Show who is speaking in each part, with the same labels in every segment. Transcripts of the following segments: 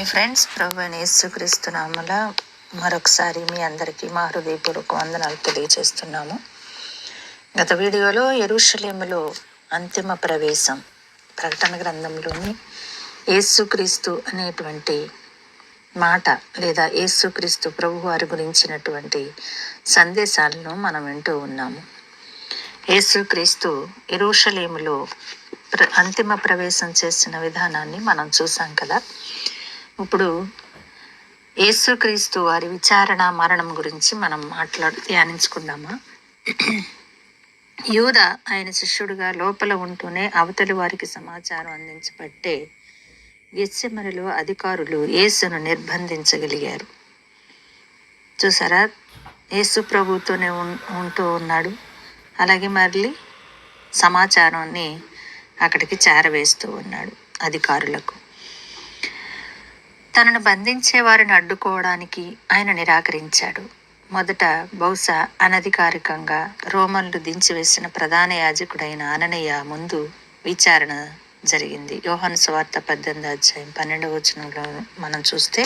Speaker 1: Hi friends ప్రభు అయిన యేసుక్రీస్తు నామల మరొకసారి మీ అందరికీ మా హృదయపూర్వక వందనాలు తెలియజేస్తున్నాము. గత వీడియోలో ఎరుషలేములో అంతిమ ప్రవేశం ప్రకటన గ్రంథంలోని యేసుక్రీస్తు అనేటువంటి మాట లేదా యేసుక్రీస్తు ప్రభు వారి గురించినటువంటి సందేశాలను మనం వింటూ ఉన్నాము. యేసుక్రీస్తు ఎరుషలేములో ప్ర అంతిమ ప్రవేశం చేసిన విధానాన్ని మనం చూసాం కదా. ఇప్పుడు యేసుక్రీస్తు వారి విచారణ మరణం గురించి మనం మాట్లాడు ధ్యానించుకుందామా? యూద ఆయన శిష్యుడిగా లోపల ఉంటూనే అవతలి వారికి సమాచారం అందించబట్టే గెస్సెమరిలో అధికారులు యేసును నిర్బంధించగలిగారు. చూసారా? యేసు ప్రభుతోనే ఉంటూ ఉన్నాడు. అలాగే మళ్ళీ సమాచారాన్ని అక్కడికి చేరవేస్తూ ఉన్నాడు అధికారులకు. తనను బంధించే వారిని అడ్డుకోవడానికి ఆయన నిరాకరించాడు. మొదట బహుశా అనధికారికంగా రోమన్లు దించివేసిన ప్రధాన యాజకుడైన అననయ్య ముందు విచారణ జరిగింది. యోహాను సువార్త పద్దెనిమిది అధ్యాయం పన్నెండవ వచనంలో మనం చూస్తే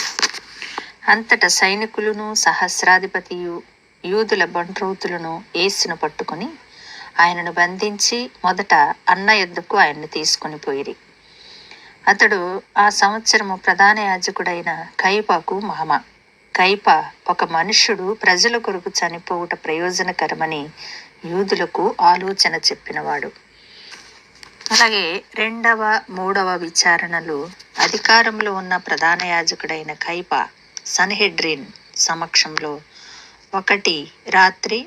Speaker 1: అంతటా సైనికులను సహస్రాధిపతియు యూదుల బంట్రౌతులను ఏసును పట్టుకొని ఆయనను బంధించి మొదట అన్న యుద్ధకు ఆయన్ని తీసుకొని పోయిరి. అతడు ఆ సంవత్సరము ప్రధాన యాజకుడైన కైపాకు మామ కైప ఒక మనుష్యుడు ప్రజల కొరకు చనిపోవుట ప్రయోజనకరమని యూదులకు ఆలోచన చెప్పినవాడు. అలాగే రెండవ మూడవ విచారణలు అధికారంలో ఉన్న ప్రధాన యాజకుడైన కైప సన్హెడ్రిన్ సమక్షంలో. ఒకటి రాత్రి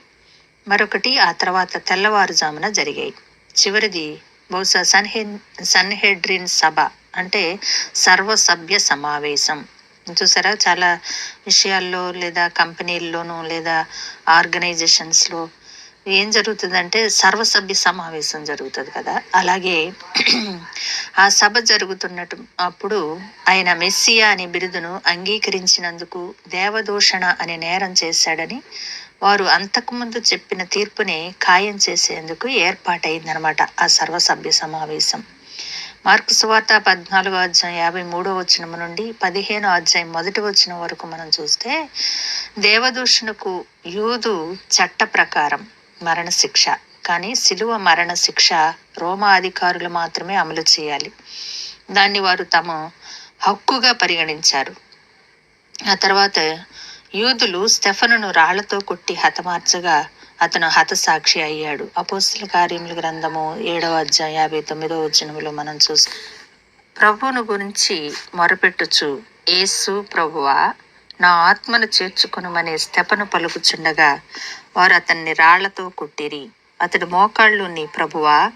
Speaker 1: మరొకటి ఆ తర్వాత తెల్లవారుజామున జరిగాయి. చివరిది బహుశా సన్హె సన్హెడ్రిన్ సభ. అంటే సర్వసభ్య సమావేశం. చూసారా? చాలా విషయాల్లో లేదా కంపెనీల్లోనూ లేదా ఆర్గనైజేషన్స్లో ఏం జరుగుతుందంటే సర్వసభ్య సమావేశం జరుగుతుంది కదా? అలాగే ఆ సభ జరుగుతున్నట్టు అప్పుడు ఆయన మెస్సియా అనే బిరుదును అంగీకరించినందుకు దేవదూషణ అనే నేరం చేశాడని వారు అంతకుముందు చెప్పిన తీర్పుని ఖాయం చేసేందుకు ఏర్పాటైందనమాట ఆ సర్వసభ్య సమావేశం. మార్కు సువార్త పద్నాలుగో అధ్యాయం యాభై మూడో వచనం నుండి పదిహేనో అధ్యాయం మొదటి వచనం వరకు మనం చూస్తే దేవదూషణకు యూదు చట్ట ప్రకారం మరణశిక్ష కానీ శిలువ మరణ శిక్ష రోమా అధికారులు మాత్రమే అమలు చేయాలి. దాన్ని వారు తమ హక్కుగా పరిగణించారు. ఆ తర్వాత యూదులు స్టెఫనును రాళ్ళతో కొట్టి హతమార్చగా అతను హతసాక్షి అయ్యాడు. అపోస్తుల కార్యముల గ్రంథము ఏడవ అధ్యాయ యాభై తొమ్మిదో వచనములో మనం చూసి ప్రభువును గురించి మొరపెట్టుచు ఏసు ప్రభువా నా ఆత్మను చేర్చుకొనుమనే స్తెపను పలుకుచుండగా వారు అతన్ని రాళ్ళతో కొట్టిరి. అతడు మోకాళ్ళు నీ ప్రభువా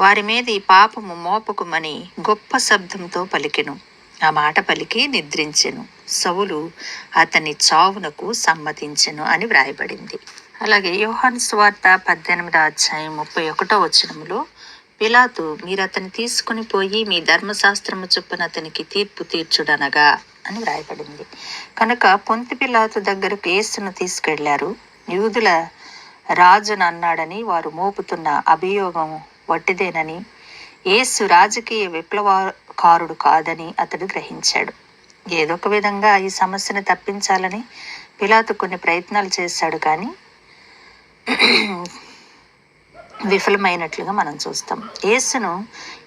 Speaker 1: వారి మీద ఈ పాపము మోపకుమని గొప్ప శబ్దంతో పలికెను. ఆ మాట పలికి నిద్రించెను. సవులు అతని చావునకు సమ్మతించెను అని వ్రాయబడింది. అలాగే యోహాన్ స్వార్త పద్దెనిమిదో అధ్యాయం ముప్పై ఒకటో వచనములో పిలాతు మీరు అతన్ని తీసుకుని పోయి మీ ధర్మశాస్త్రము చొప్పున అతనికి తీర్పు తీర్చుడనగా అని వ్రాయబడింది. కనుక పొంతి పిలాతు దగ్గరకు యేసును తీసుకెళ్ళారు. యూదుల రాజును అన్నాడని వారు మోపుతున్న అభియోగం వట్టిదేనని యేసు రాజకీయ విప్లవకారుడు కాదని అతడు గ్రహించాడు. ఏదో ఒక విధంగా ఈ సమస్యను తప్పించాలని పిలాతు కొన్ని ప్రయత్నాలు చేశాడు కానీ విఫలమైనట్లుగా మనం చూస్తాం. యేసును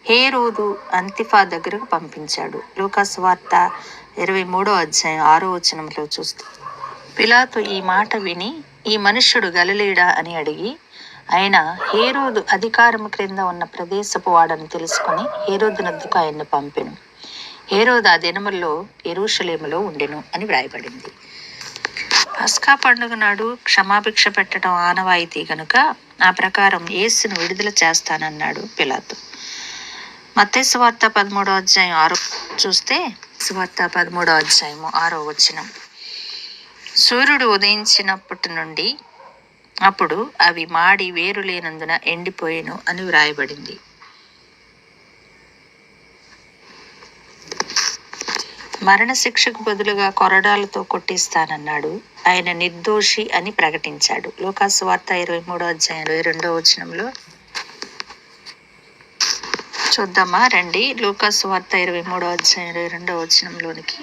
Speaker 1: హేరోదు అంతిఫా దగ్గరకు పంపించాడు. లూకాస్ వార్త ఇరవై మూడో అధ్యాయం ఆరో వచనంలో చూస్తాం పిలాతు ఈ మాట విని ఈ మనుష్యుడు గలలీడా అని అడిగి ఆయన హేరోదు అధికారం క్రింద ఉన్న ప్రదేశపు వాడని తెలుసుకొని హేరోదు నద్దుకు ఆయన్ని పంపెను. హేరోదు ఆ దినముల్లో ఎరుషలేములో ఉండెను అని వ్రాయబడింది. పస్కా పండుగ నాడు క్షమాభిక్ష పెట్టడం ఆనవాయితీ కనుక ఆ ప్రకారం యేసును విడుదల చేస్తానన్నాడు పిలాతు. మత్తయి వార్త పదమూడో అధ్యాయం ఆరో చూస్తే సువార్త పదమూడో అధ్యాయము ఆరో వచనం. సూర్యుడు ఉదయించినప్పటి నుండి అప్పుడు అవి మాడి వేరు లేనందున ఎండిపోయేను అని వ్రాయబడింది. మరణశిక్షకు బదులుగా కొరడాలతో కొట్టిస్తానన్నాడు. ఆయన నిర్దోషి అని ప్రకటించాడు. లోకాసు వార్త ఇరవై మూడో అధ్యాయం ఇరవై రెండో వచనంలో చూద్దామా? రండి. లోకాసు వార్త ఇరవై మూడో అధ్యాయం ఇరవై రెండో వచనంలోనికి.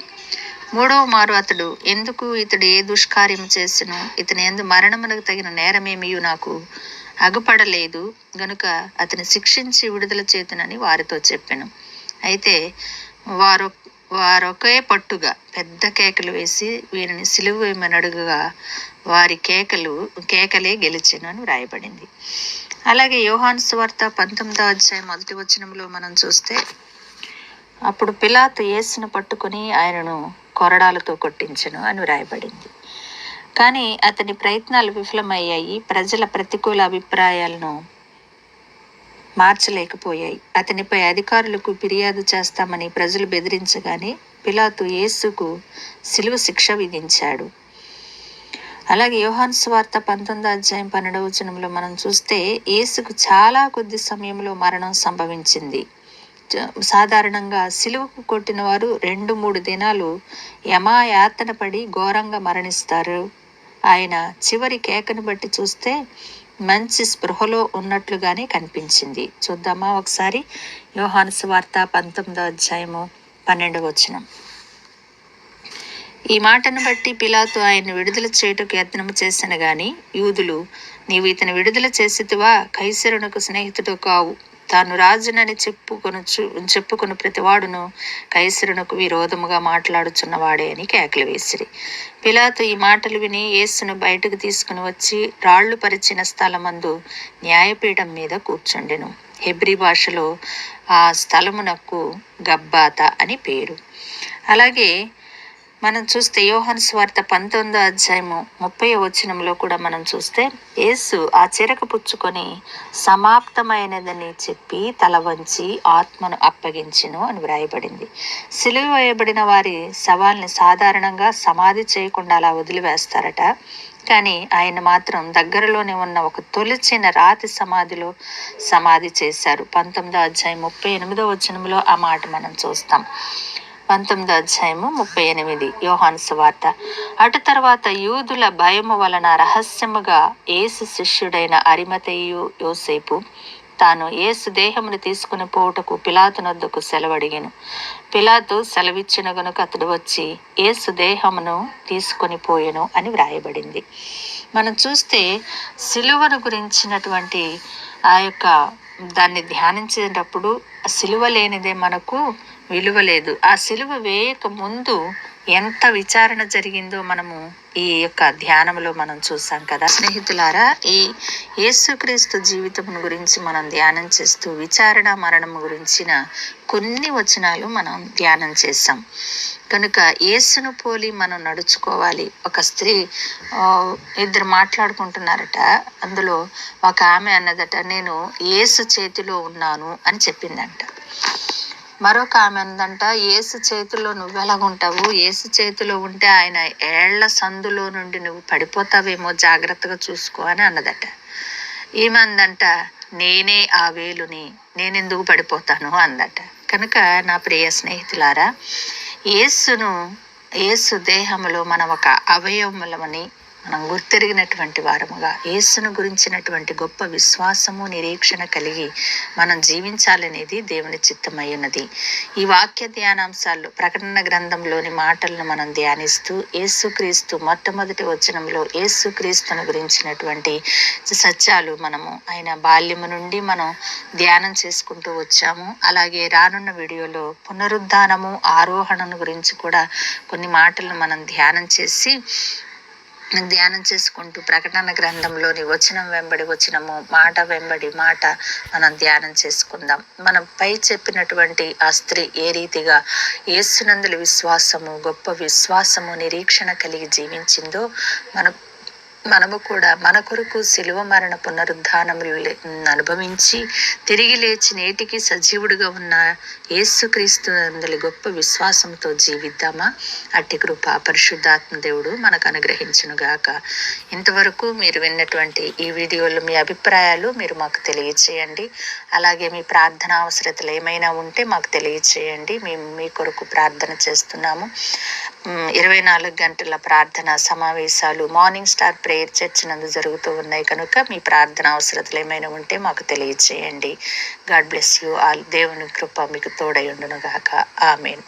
Speaker 1: మూడవ మారు అతడు ఎందుకు ఇతడు ఏ దుష్కార్యం చేసినో ఇతని ఎందు మరణమునకు తగిన నేరమేమియు నాకు అగుపడలేదు. గనుక అతని శిక్షించి విడుదల చేతునని వారితో చెప్పాను. అయితే వారు వారొకే పట్టుగా పెద్ద కేకలు వేసి వీరిని సిలువ వేయమని అడుగుగా వారి కేకలు కేకలే గెలిచెను అని వ్రాయబడింది. అలాగే యోహాన్ సువార్త పంతొమ్మిదో అధ్యాయం మొదటి వచనంలో మనం చూస్తే అప్పుడు పిలాతు యేసును పట్టుకొని ఆయనను కొరడాలతో కొట్టించను అని వ్రాయబడింది. కానీ అతని ప్రయత్నాలు విఫలమయ్యాయి. ప్రజల ప్రతికూల అభిప్రాయాలను మార్చలేకపోయాయి. అతనిపై అధికారులకు ఫిర్యాదు చేస్తామని ప్రజలు బెదిరించగానే పిలాతు యేసుకు సిలువ శిక్ష విధించాడు. అలాగే యోహాన్ స్వార్త పంతొమ్మిదో అధ్యాయం పన్నెండవ వచనంలో మనం చూస్తే యేసుకు చాలా కొద్ది సమయంలో మరణం సంభవించింది. సాధారణంగా సిలువకు కొట్టిన వారు రెండు మూడు దినాలు యమాయాతన పడి ఘోరంగా మరణిస్తారు. ఆయన చివరి కేకను బట్టి చూస్తే మంచి స్పృహలో ఉన్నట్లుగానే కనిపించింది. చూద్దామా ఒకసారి? యోహాను వార్త పంతొమ్మిదో అధ్యాయము పన్నెండవ వచనం. ఈ మాటను బట్టి పిలాతు ఆయన విడుదల చేయుటకు యత్నము చేసిన గాని యూదులు నీవు ఇతను విడుదల చేసితివా? కైసరునకు స్నేహితుడు కావు. తాను రాజునని చెప్పుకొనుచు చెప్పుకుని ప్రతివాడును కైసరునకు విరోధముగా మాట్లాడుచున్నవాడే అని కేకలు వేసిరి. పిలాతు ఈ మాటలు విని యేసును బయటకు తీసుకుని వచ్చి రాళ్ళు పరిచిన స్థలమందు న్యాయపీఠం మీద కూర్చుండెను. హెబ్రి భాషలో ఆ స్థలమునకు గబ్బాత అని పేరు. అలాగే మనం చూస్తే యోహన్ స్వార్థ పంతొమ్మిదో అధ్యాయము ముప్పై వచనంలో కూడా మనం చూస్తే యేసు ఆ చిరక పుచ్చుకొని సమాప్తమైనదని చెప్పి తల వంచి ఆత్మను అప్పగించును అని వ్రాయబడింది. సిలువ వేయబడిన వారి శవాల్ని సాధారణంగా సమాధి చేయకుండా అలా వదిలివేస్తారట. కానీ ఆయన మాత్రం దగ్గరలోనే ఉన్న ఒక తొలిచిన రాతి సమాధిలో సమాధి చేశారు. పంతొమ్మిదో అధ్యాయం ముప్పై ఎనిమిదో వచనంలో ఆ మాట మనం చూస్తాం. పంతొమ్మిదో అధ్యాయము ముప్పై ఎనిమిది. యోహాను సువార్త అటు తర్వాత యూదుల భయము వలన రహస్యముగా ఏసు శిష్యుడైన అరిమతయ్యు యోసేపు తాను ఏసు దేహమును తీసుకుని పోవుటకు పిలాతునొద్దకు సెలవడిగాను. పిలాతు సెలవిచ్చిన గనుక అతడు వచ్చి ఏసు దేహమును తీసుకొని పోయెను అని వ్రాయబడింది. మనం చూస్తే సిలువను గురించినటువంటి ఆ యొక్క దాన్ని ధ్యానించేటప్పుడు సిలువ లేనిదే మనకు విలువ లేదు. ఆ సిలువ వేయక ముందు ఎంత విచారణ జరిగిందో మనము ఈ యొక్క ధ్యానంలో మనం చూసాం కదా. స్నేహితులారా ఈ యేసుక్రీస్తు జీవితం గురించి మనం ధ్యానం చేస్తూ విచారణ మరణం గురించిన కొన్ని వచనాలు మనం ధ్యానం చేసాం కనుక యేసును పోలి మనం నడుచుకోవాలి. ఒక స్త్రీ ఇద్దరు మాట్లాడుకుంటున్నారట. అందులో ఒక ఆమె అన్నదట నేను యేసు చేతిలో ఉన్నాను అని చెప్పిందంట. మరొక ఆమె అందంట ఏసు చేతిలో నువ్వెలాగుంటావు? ఏసు చేతిలో ఉంటే ఆయన ఏళ్ళ సందులో నుండి నువ్వు పడిపోతావేమో జాగ్రత్తగా చూసుకో అని అన్నదట. ఈమె అందంట నేనే ఆ వేలుని నేనెందుకు పడిపోతాను? అందట. కనుక నా ప్రియ స్నేహితులారా యేసును యేసు దేహములో మనం ఒక అవయవములమని మనం గుర్తెరిగినటువంటి వారముగా యేసును గురించినటువంటి గొప్ప విశ్వాసము నిరీక్షణ కలిగి మనం జీవించాలనేది దేవుని చిత్తమై ఉన్నది. ఈ వాక్య ధ్యానాంశాల్లో ప్రకటన గ్రంథంలోని మాటలను మనం ధ్యానిస్తూ యేసుక్రీస్తు మొట్టమొదటి వచనంలో యేసుక్రీస్తును గురించినటువంటి సత్యాలు మనము ఆయన బాల్యము నుండి మనం ధ్యానం చేసుకుంటూ వచ్చాము. అలాగే రానున్న వీడియోలో పునరుద్ధానము ఆరోహణను గురించి కూడా కొన్ని మాటలను మనం ధ్యానం చేసి ధ్యానం చేసుకుంటూ ప్రకటన గ్రంథంలోని వచనం వెంబడి వచనము మాట వెంబడి మాట మనం ధ్యానం చేసుకుందాం. మనం పై చెప్పినటువంటి ఆ స్త్రీ ఏ రీతిగా ఏసునందుల విశ్వాసము గొప్ప విశ్వాసము నిరీక్షణ కలిగి జీవించిందో మనం మనము కూడా మన కొరకు శిలువ మరణ పునరుద్ధానములు అనుభవించి తిరిగి లేచి నేటికి సజీవుడిగా ఉన్న యేసుక్రీస్తు అందరి గొప్ప విశ్వాసంతో జీవిద్దామా? అట్టి కృప పరిశుద్ధాత్మ దేవుడు మనకు అనుగ్రహించునుగాక ఇంతవరకు మీరు విన్నటువంటి ఈ వీడియోలో మీ అభిప్రాయాలు మీరు మాకు తెలియచేయండి. అలాగే మీ ప్రార్థన అవసరతలు ఏమైనా ఉంటే మాకు తెలియచేయండి. మేము మీ కొరకు ప్రార్థన చేస్తున్నాము. ఇరవై నాలుగు గంటల ప్రార్థన సమావేశాలు. Morning star prayer air church నందు జరుగుతూ ఉన్నాయి. కనుక మీ ప్రార్థన అవసరతలు ఏమైనా ఉంటే మాకు తెలియచేయండి. God bless you all. దేవుని కృప మీకు తోడై ఉండును గాక. ఆమెన్.